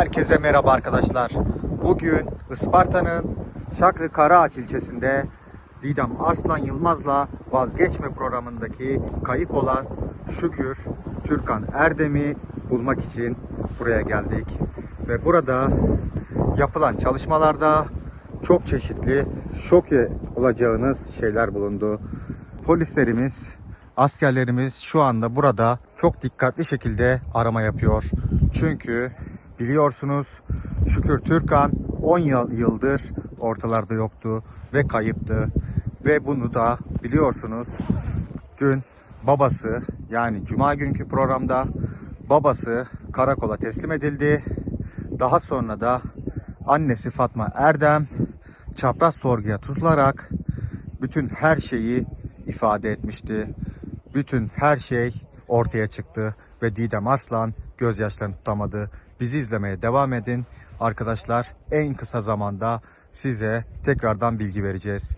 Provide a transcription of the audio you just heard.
Herkese merhaba arkadaşlar. Bugün Isparta'nın Şaklı Karaağaç ilçesinde Didem Arslan Yılmaz'la vazgeçme programındaki kayıp olan Şükür Türkan Erdem'i bulmak için buraya geldik. Ve burada yapılan çalışmalarda çok çeşitli şok olacağınız şeyler bulundu. Polislerimiz, askerlerimiz şu anda burada çok dikkatli şekilde arama yapıyor. Çünkü biliyorsunuz Şükür Türkan 10 yıl, yıldır ortalarda yoktu ve kayıptı. Ve bunu da biliyorsunuz dün babası yani cuma günkü programda babası karakola teslim edildi. Daha sonra da annesi Fatma Erdem çapraz sorguya tutularak bütün her şeyi ifade etmişti. Bütün her şey ortaya çıktı ve Didem Arslan gözyaşlarını tutamadı. Bizi izlemeye devam edin. Arkadaşlar en kısa zamanda size tekrardan bilgi vereceğiz.